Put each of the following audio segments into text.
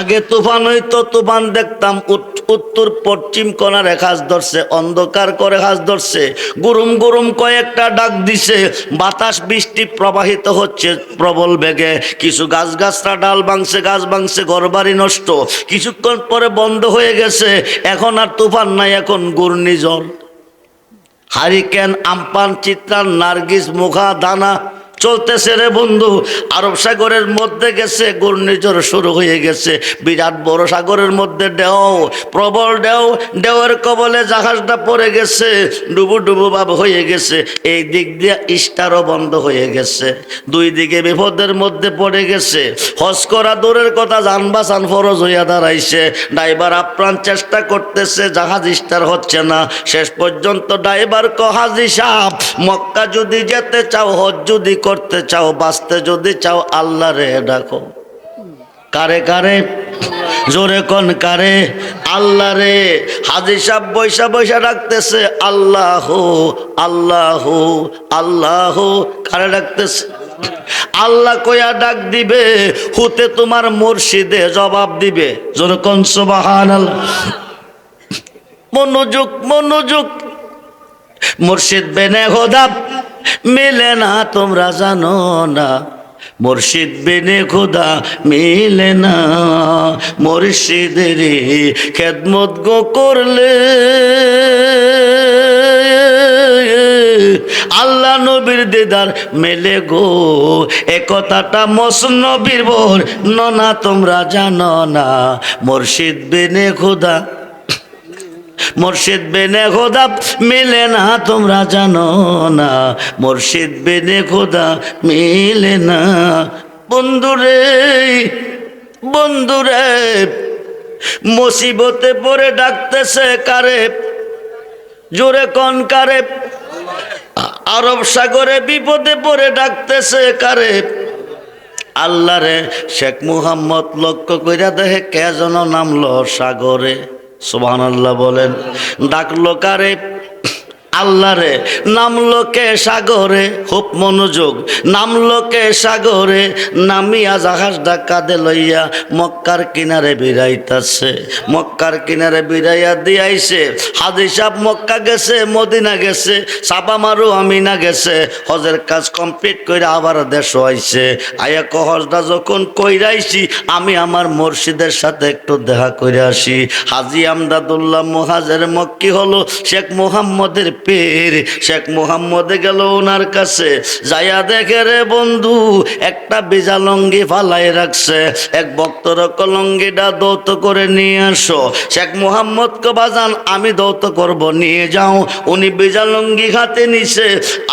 আগে তুফান হইতো, তুফান দেখতাম উত্তর পশ্চিম কোনার খাস ধরছে, অন্ধকার করে খাস ধরছে। গুরুম গুরুম কয়েকটা ডাক দিছে, বাতাস বৃষ্টি প্রবাহিত হচ্ছে প্রবল বেগে। কিছু গাছ গাছরা ডাল ভাঙছে, গাছ ভাঙছে, ঘরবাড়ি নষ্ট। কিছুক্ষণ পরে বন্ধ হয়ে গেছে, এখন আর তুফান নাই, এখন ঘূর্ণিঝড়। হারিকেন, আমপান, চিত্রান, নার্গিস মুখা দানা চলতেছে রে বন্ধু। আরব সাগরের মধ্যে গেছে, ঘূর্ণিঝড় শুরু হয়ে গেছে। বিরাট বড় সাগরের মধ্যে ঢেউ, প্রবল ঢেউ, ঢেউয়ের কবলে জাহাজটা পড়ে গেছে ডুবু ডুবু ভাব হয়ে গেছে। এই দিক দিয়ে ইস্টারও বন্ধ হয়ে গেছে। দুই দিকে বিপদের মধ্যে পড়ে গেছে। হজ করা দূরের কথা যান বাসান ফরজ হইয়া দাঁড়াইছে। ড্রাইভার আপ্রাণ চেষ্টা করতেছে, জাহাজ স্টার হচ্ছে না। শেষ পর্যন্ত ড্রাইভার কহাজি সাপ মক্কা যদি যেতে চাও, হজ যদি করতে চাও, বাঁচতে যদি চাও আল্লাহ রে ডাকো। কারে কারে? জোরে কন কারে? আল্লাহ রে হাজি সাহ বৈশা বৈশা ডাকতেছে, আল্লাহ আল্লাহ আল্লাহ। কারে ডাকতেছে? আল্লাহ কয়া ডাক দিবে, হুতে তোমার মুর্শিদে জবাব দিবে। জোরে কন সুবহান মনোযোগ মনোযোগ। মুর্শিদ বেনে খোদা মিলে না, তোমরা জানো না। মুর্শিদ বেনে খোদা মিলে না। মুর্শিদের খেদমত গো করলে। আল্লাহ নবীর দিদার মেলে গো। এ কথাটা মস নবীর বর, ননা তোমরা জানো না। মুর্শিদ বেনে খোদা মুর্শিদ বেনে খোদা মিলে না, তোমরা জানো না। মুর্শিদ বেনে খোদা মিলে না। বন্ধুরে বন্ধুরে মুসিবতে পড়ে ডাকতেছে কারে? জোরে কন কারে? আরব সাগরে বিপদে পড়ে ডাকতেছে কারে? আল্লাহ রে, শেখ মুহাম্মদ লক্ষ্য কইরা দেখে কে যেন নামলো সাগরে? সুবহান আল্লাহ বলেন ডাকলো কারে? আল্লাহ রে নামলো কে সাগরে? খুব মনোযোগ। নামলো কে সাগরে? নামিয়া জাহাজ ডাকাতে লইয়া মক্কার কিনারে বিরাইতাছে। মক্কার কিনারে বিরাইয়া দিয়াইছে। হাজি সাহ মক্কা গেছে, মদিনা গেছে চাপা মারু আমিনা গেছে। হজের কাজ কমপ্লিট করে আবার দেশ হয়েছে আয়া কহজটা যখন কইরাইছি, আমি আমার মুর্শিদের সাথে একটু দেখা করে আসি। হাজি আমদাদুল্লাহ মহাজের মক্কি হলো শেখ মুহাম্মদের পীর শেখ মুহাম্মদে গেল ওনার কাছে। যাইয়া দেখে রে বন্ধু একটা বিজা লঙ্গি ফালাই রাখছে। এক ভক্তর কলঙ্গিটা দৌত করে নিয়ে আসো। শেখ মুহাম্মদ কে বাজান আমি দৌত করব নিয়ে যাও। উনি বিজা লঙ্গি হাতে নিছে।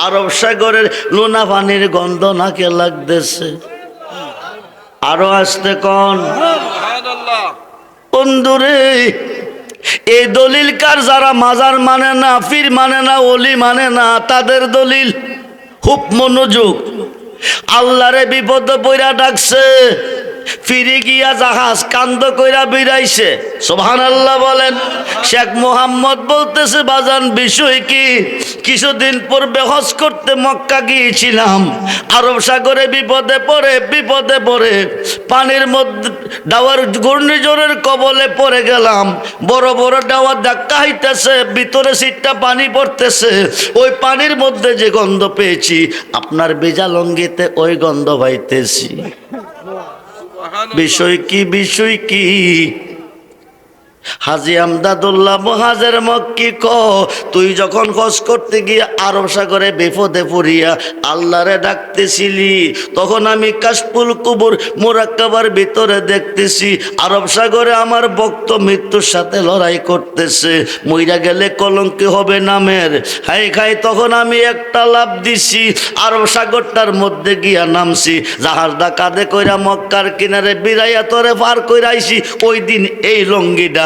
আরব সাগরের লুনা পানির গন্ধ নাকে লাগতেছে। আরও আসতে কন। বন্ধুরে এই দলিল কার? যারা মাজার মানে না ফির মানে না অলি মানে না, তাদের দলিল। খুব মনোযোগ। আল্লাহরে বিপদে বইরা ডাকছে। ফিরে গিয়া জাহাজ কান্দ কইরা বিরাইছে সোহান আল্লাহ বলেন, শেখ মোহাম্মদ বলতেছে, বাজান, বিষয় কি? কিছুদিন পূর্বে হজ করতে মক্কা গিয়েছিলাম। আরব সাগরে বিপদে পড়ে বিপদে পড়ে, পানির মধ্যে ডাওয়ার ঘূর্ণিঝড়ের কবলে পড়ে গেলাম। বড় বড় ডাওয়ার ধাক্কা হইতেছে, ভিতরে সিটটা পানি পড়তেছে। ওই পানির মধ্যে যে গন্ধ পেয়েছি, আপনার বেজা লঙ্গিতে ওই গন্ধ পাইতেছি। বিষয় কি বিষয় কি? হাজি আমদাদুল্লাহ মহাজের মক্কি ক, তুই যখন খোঁজ করতে গিয়ে আরব সাগরে বিপদে পড়িয়া আল্লাহরে ডাকতেছিলি, তখন আমি কাশপুল কুবুর মোরাক্কাবার ভিতরে দেখতেছি, আরব সাগরে আমার ভক্ত মৃত্যুর সাথে লড়াই করতেছে, মইরা গেলে কলঙ্কি হবে নামের। হাই খাই তখন আমি একটা লাভ দিছি, আরব সাগরটার মধ্যে গিয়া নামছি, জাহাজটা কাঁধে কইরা মক্কার কিনারে বিরাইয়া তোরে পার কইরাইছি, ওই দিন এই লঙ্গিটা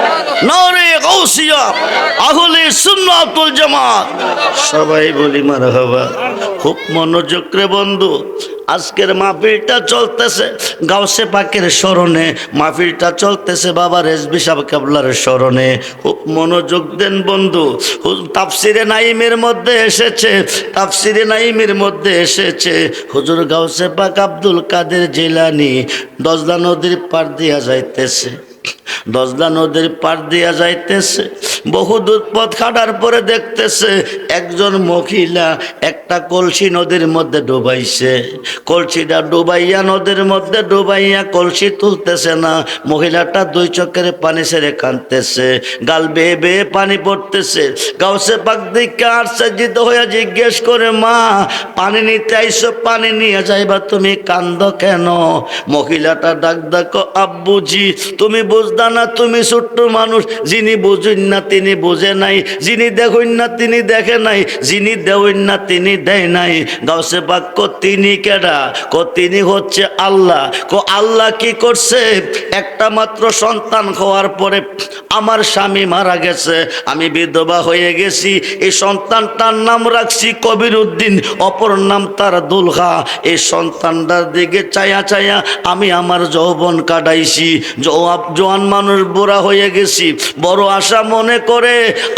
নারাই গাউসিয়া, আহলে সুন্নাতুল জামাত। সবাই বলি মার হবা খুব মনোযোগ বন্ধু, আজকের মাহফিলটা চলতেছে গাউসে পাকের স্মরণে। মাহফিলটা চলতেছে বাবা রেজবি সাহেব কেবলার স্মরণে। খুব মনোযোগ দেন বন্ধু তাফসিরে নাইমের মধ্যে এসেছে, তাফসিরে নাইমের মধ্যে এসেছে। হুজুর গাউসে পাক আব্দুল কাদের জিলানি, দজলা নদীর পার দিয়া যাইতেছে। দজলা নদীর পার দিয়া যাইতেছে। বহু দূর পথ খাটার পরে দেখতেছে একজন মহিলা একটা কলসি নদীর মধ্যে ডুবাইছে। কলসিটা ডুবাইয়া নদীর মধ্যে ডুবাইয়া কলসি তুলতেছে না। মহিলাটা দুই চোখের পানি সেরে কাঁদতেছে। গাল বেয়ে বেয়ে পানি পড়তেছে। গাউসে পাক দিকে আশ্চর্যিত হয়ে জিজ্ঞেস করে, মা, পানি নিতে আইসো পানি নিয়ে যাইবা তুমি? কান্দ কেন? মহিলাটা ডাক ডাকো, আব্বুজি, তুমি বুঝদা না, তুমি ছোট্ট মানুষ। যিনি বুঝুন না তিনি বুঝে নাই, যিনি দেখুন না তিনি দেখে নাই, যিনি দেউন না তিনি দেয় নাই। গাউসে পাক, কো তিনি কেডা? কো তিনি হচ্ছে আল্লাহ। কো আল্লাহ কি করছে? একটা মাত্র সন্তান হওয়ার পরে আমার স্বামী মারা গেছে, আমি বিধবা হয়ে গেছি, এই সন্তানটার নাম রাখছি কবির উদ্দিন অপর নাম তার দুলহা। এই সন্তানটার দিকে চায়া চায়া আমি আমার যৌবন কাটাইছি। জোয়ান মানুষ বুড়া হয়ে গেছি। বড় আশা মনে করে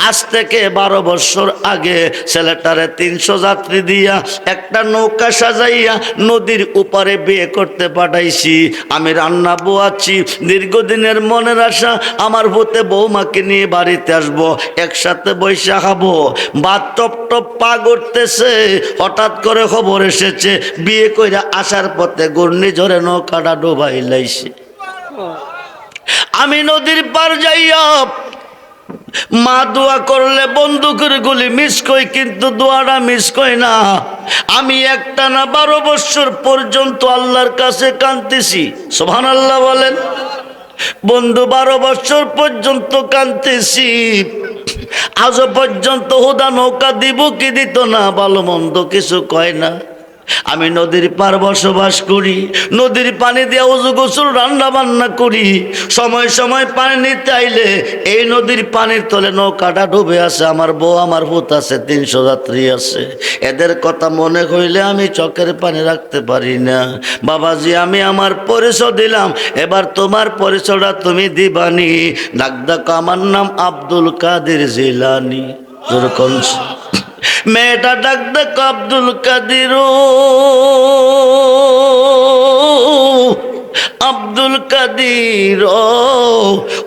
আজ থেকে বারো বছর আগে ছেলেটারে তিনশো যাত্রী দিয়া একটা নৌকা সাজাইয়া নদীর উপারে বিয়ে করতে পাঠাইছি। আমি রান্না বোয়াচ্ছি, দীর্ঘদিনের মনের আশা আমার ভূতে বৌমাকে নিয়ে বাড়িতে আসব, একসাথে বৈশা খাব। বাদ টপ টপ পা করতেছে হঠাৎ করে খবর এসেছে, বিয়ে করে আসার পথে ঘূর্ণিঝড়ে নৌকাটা ডোবাই লাইছে। আমি নদীর পার যাইয়া মা দোয়া করলে বন্দুকের গুলি মিস কই কিন্তু দোয়াটা মিস কই না। আমি একটা না বারো বৎসর পর্যন্ত আল্লাহর কাছে কাঁদতেছি। সোহান আল্লাহ বলেন। বন্ধু, বারো বছর পর্যন্ত কাঁদতেছি। আজও পর্যন্ত হুদা নৌকা দিব কি দিত না, ভালো মন্দ কিছু কয় না। আমি নদীর পার বসবাস করি, নদীর পানি দিয়ে উজু গোসল, রান্না বান্না করি। সময় সময় পানি নিতে আইলে এই নদীর পানির তলে নৌকাটা ডুবে আছে, আমার বউ, আমার ভূত আছে, তিনশো যাত্রী আছে। এদের কথা মনে হইলে আমি চোখের পানি রাখতে পারি না। বাবাজি, আমি আমার পরিচয় দিলাম, এবার তোমার পরিচয়টা তুমি দিবানি। ডাক আমার নাম আব্দুল কাদের জিলানি। মেয়েটা ডাক ডাক আব্দুল কাদির। আব্দুল কাদির,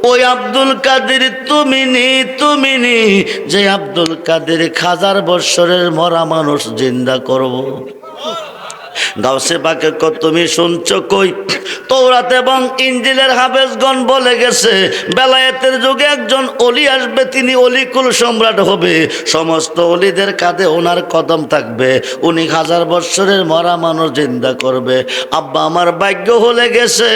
ওই আব্দুল কাদির তুমি নি তুমি নি যে আব্দুল কাদির হাজার বৎসরের মরা মানুষ জিন্দা করব। গাউসে পাকে তুমি শুনছো কই? তৌরাত এবং ইঞ্জিলের হাফেজগণ বলে গেছে, বেলায়েতের যুগে একজন অলি আসবে, তিনি অলিকুল সম্রাট হবে। সমস্ত অলিদের কাঁধে ওনার কদম থাকবে, উনি হাজার বৎসরের মরা মানুষ জিন্দা করবে। আব্বা, আমার ভাগ্য হলে গেছে,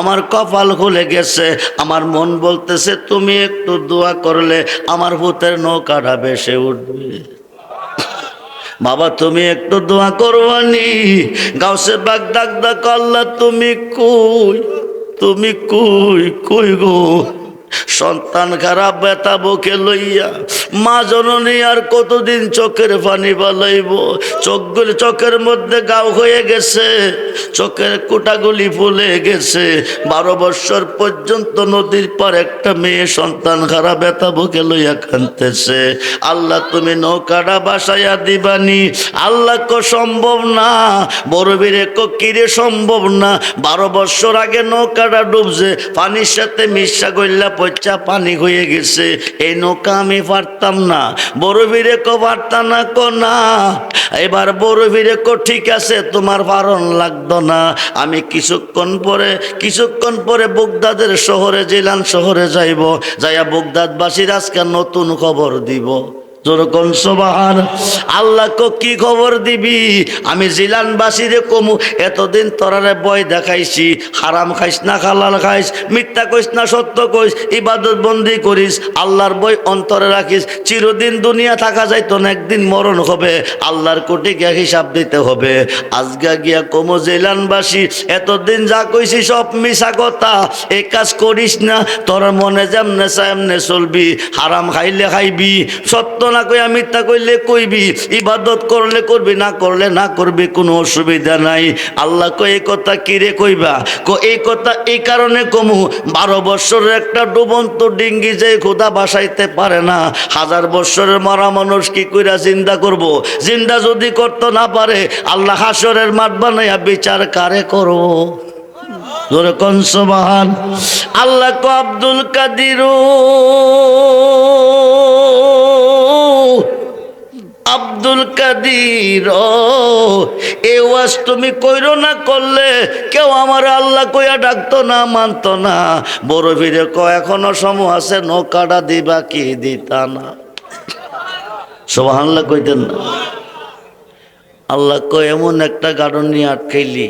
আমার কপাল খুলে গেছে, আমার মন বলতেছে, তুমি একটু দোয়া করলে আমার ভূতের নৌকাটা ভেসে উঠবে। বাবা, তুমি একটু দোয়া করবানি। গাউসে বাগ ডাক ডাক আল্লাহ, তুমি কই? তুমি কই? কই গো? সন্তান খারাপ বেতা বুকে লইয়া। মা জননী আর কতদিন চোখের পানি বালাইব? চোখগুলি চোখের মধ্যে গাও হয়ে গেছে। চোখের কুটাগুলি ফুলে গেছে। বারো বৎসর পর্যন্ত নদীর পর একটা মেয়ে সন্তান খারাপ বেতা বুকে লইয়া কানতেছে আল্লাহ, তুমি নৌকাটা বাসাইয়া দিবানি। আল্লাহ কো সম্ভব না। বড় বীরে কো কিরে সম্ভব না। বারো বৎসর আগে নৌকাটা ডুবছে। পানির সাথে মিশা গইল্লা পচা পানি হয়ে গেছে। এই নৌকা আমি পারতাম না। বড় বীরে কো পারতাম না কো না। এবার বড় বীরে কো ঠিক আছে, তোমার বারণ লাগতো না। আমি কিছুক্ষণ পরে কিছুক্ষণ পরে বুগদাদের শহরে, জেলান শহরে যাইব। যাইয়া বুগদাদবাসীর আজকে নতুন খবর দিব। যেরকম সোবাহান। আল্লাহ কি খবর দিবি? আমি জিলানবাসীরে কমু, এতদিন তোরারে বয় দেখাইছি। হারাম খাইস না খালাল খাইস, মিথ্যা কইস না, সত্য কইস, ইবাদত বন্দি করিস, আল্লাহর বই অন্তরে রাখিস। চিরদিন দুনিয়া থাকা যাইতো না, একদিন মরণ হবে। আল্লাহর কোটি গিয়া হিসাব দিতে হবে। আজগা গিয়া কমু জিলানবাসী, এতদিন যা কইছি সব মিশা কথা। এই কাজ করিস না, তোর মনে যেমনে সামনে চলবি, হারাম খাইলে খাইবি, সত্য না কইয়া মিথ্যা কইলে কইবি, ইবাদত করলে করবি, না করলে না করবি, কোনো অসুবিধা নাই। আল্লাহ কই এই কথা কিরে কইবা? কো এই কথা এই কারণে কমু, বারো বৎসরের একটা ডুবন্ত ডিঙ্গি যে খোদা বাসাইতে পারে না, হাজার বৎসরের মরা মানুষ কি কইরা চিন্তা করব? চিন্তা যদি করতে না পারে, আল্লাহ হাসরের মাঠ বানাইয়া বিচার কারে করো? জোরে কনসবাহান আল্লাহ আব্দুল কাদির আব্দুল কাদির এ ওয়াজ তুমি কইরো না করলে কেউ আমার আল্লাহ কইয়া ডাকতো না, মানতো না। বড় ভিড়ে ক এখনও সময় আছে, নৌকাটা দিবা কি দিতা না। সোহান্লা কইতেন না। আল্লাহ কয়, এমন একটা গার্ডন নিয়ে আটকাইলি।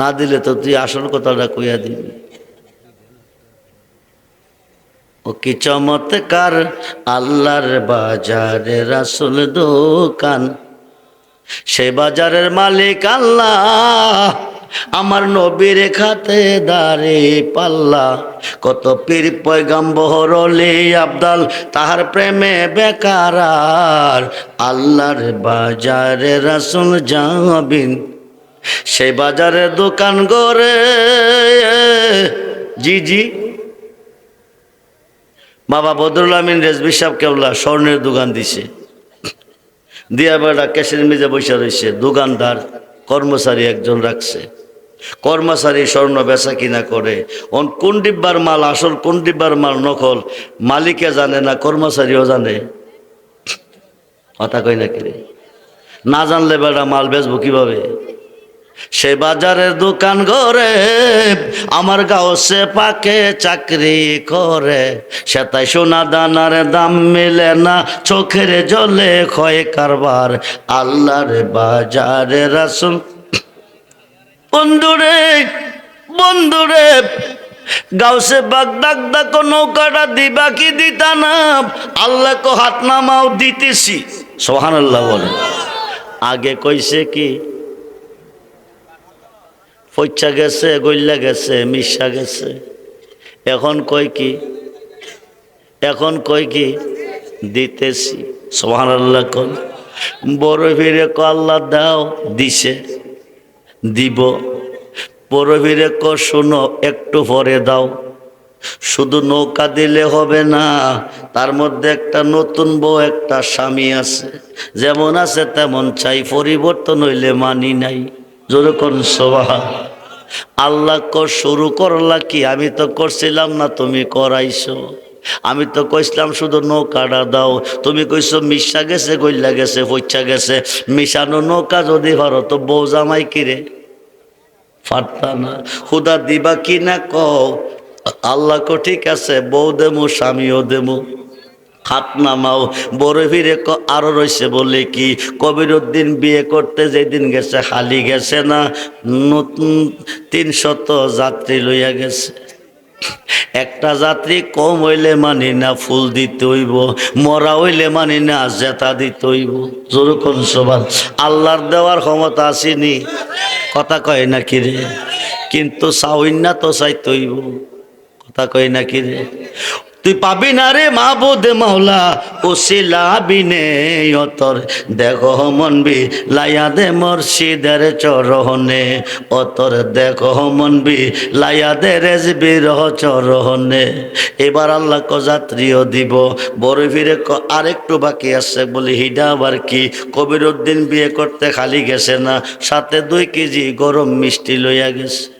না দিলে তো তুই আসল কথাটা কইয়া দিবি। ও কি চমৎকার আল্লাহর বাজারে রাসুল দোকান। সে বাজারের মালিক আল্লাহ, আমার নবীর খাতে দারে পাল্লা। কত পীর পয়গাম্বর আবদাল, তাহার প্রেমে বেকারার আল্লাহর বাজারে রাসুল যাবিন সেই বাজারে দোকান করে জি জি। বাবা বদরুল আমিন রেজবি সাহেব কেবলা স্বর্ণের দোকান দিছে। দিয়া বেড়া ক্যাশের মেজে বসে রয়েছে, দোকানদার, কর্মচারী একজন রাখছে। কর্মচারী স্বর্ণ বেচা কিনা করে, অন কোন ডিব্বার মাল, আসল কোন ডিব্বার মাল নকল, মালিকে জানে না, কর্মচারীও জানে। কথা কই নাকি রে? না জানলে বেড়া মাল বেচবো কীভাবে? সে বাজারের দোকান ঘরে আমার গাও সে পাকে চাকরি করে। সে তাই সোনা দানার দাম মিলে না, চোখের জলে ক্ষয় কারবার। আল্লাহর বাজারে রাসুল বন্ধুরে বন্ধুরে গাউসে বাগ ডাক ডাকো নৌকাটা দিবা কি দিতা না? আল্লাহ কো হাত নামাও দিতেছি। সোহান আল্লাহ বলে। আগে কইছে কি পইচা গেছে, গইল্লা গেছে, মিশা গেছে। এখন কয় কি? এখন কয় কি? দিতেছি। সোহান আল্লাহ কল বড় ভিড়ে ক আল্লাহ দাও, দিছে। দিব। বড় ভিড়ে ক শোনো, একটু পরে দাও। শুধু নৌকা দিলে হবে না, তার মধ্যে একটা নতুন বউ, একটা স্বামী আছে। যেমন আছে তেমন চাই, পরিবর্তন হইলে মানি নাই। যেরকম সভা আল্লাহ ক শুরু করলা কি? আমি তো করছিলাম না, তুমি করাইছো। আমি তো কইছিলাম শুধু নৌকাটা দাও। তুমি কইছো মিশা গেছে, গইলা গেছে, পইচা গেছে। মিশানো নৌকা যদি হরো তো বউ জামাই কিরে পারতা না। খুদা দিবা কি না কও? আল্লাহ কো ঠিক আছে, বউ দেমু, স্বামীও দেমু। হাত নামাও। বড় ফিরে ক- আরও রয়েছে বলে কি কবির উদ্দিন বিয়ে করতে যেদিন গেছে খালি গেছে না, নতুন তিনশত যাত্রী লইয়া গেছে। একটা যাত্রী কম হইলে মানি না ফুল দিতে হইব, মরা হইলে মানি না জেতা দিতে হইব। যেরকম সবার আল্লাহর দেওয়ার ক্ষমতা আসেনি। কথা কয় না কি রে? কিন্তু চাউইন না তো চাইতে হইব। কথা কয় না কি রে? তুই পাবি না রে মাহবুদ মাওলা ও সিলাবিনে অতর। দেখ মনবি লাইয়া দে মর্শিদের চরহনে অতর দেখ মনবি লাইয়া দে রেজবির চরহনে এবার আল্লাহ ক যাত্রীও দিব। বড় ফিরে ক আরেকটু বাকি আছে বলি, হিডা আবার কি? কবির উদ্দিন বিয়ে করতে খালি গেছে না, সাথে দুই কেজি গরম মিষ্টি লইয়া গেছে।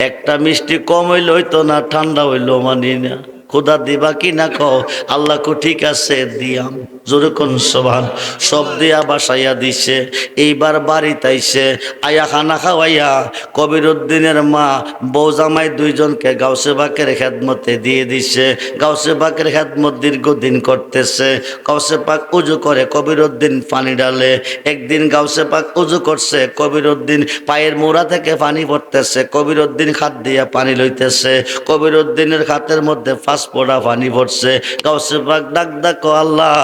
একটা মিষ্টি কম হইলে হইতো না ঠান্ডা হইল মানি না খুদা দিবা কি না কও? আল্লাহ কো ঠিক আছে, দিয়াম। জোরে কোন সোভান সব দিয়া বাসাইয়া দিছে, এইবার বাড়ি তাইছে আয়া খানা খাওয়াইয়া কবির উদ্দিনের মা বউ জামাই দুইজনকে গাউসে বাকের খেদমতে দিয়ে দিছে। গাউসে বাকের খেদমত দীর্ঘদিন করতেছে। গাউসে পাক উজু করে কবির উদ্দিন পানি ডালে একদিন গাউসে পাক উজু করছে কবির উদ্দিন পায়ের মোড়া থেকে পানি পড়তেছে। কবির উদ্দিন খাত দিয়া পানি লইতেছে। কবির উদ্দিনের খাতের মধ্যে ফাঁস পড়া পানি পড়ছে গাউসে পাক ডাক ডাক আল্লাহ,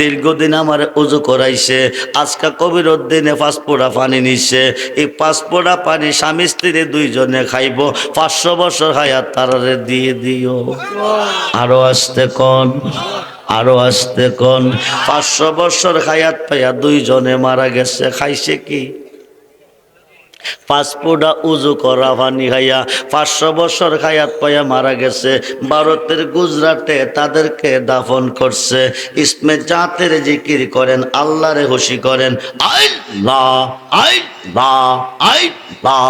দীর্ঘদিন আমার উজু করাইছে, আজকা কবির উদ্দিনে ফাঁস পোড়া পানি নিছে, এই পাঁচ পোড়া পানি স্বামী স্ত্রী দুইজনে খাইব, পাঁচশো বছর হায়াত তারারে দিয়ে দিও। আরও আসতে কন, আরও আসতে কন, পাঁচশো বছর হায়াত পাইয়া দুইজনে মারা গেছে, খাইছে কি? পাসপোর্টা উজু করা ভানি খাইয়া পাঁচশো বছর খায়াত পাইয়া মারা গেছে। ভারতের গুজরাটে তাদেরকে দাফন করছে। ইসমে জাতের জিকির করেন, আল্লাহরে হুশি করেন। আই লা আই লা আই লা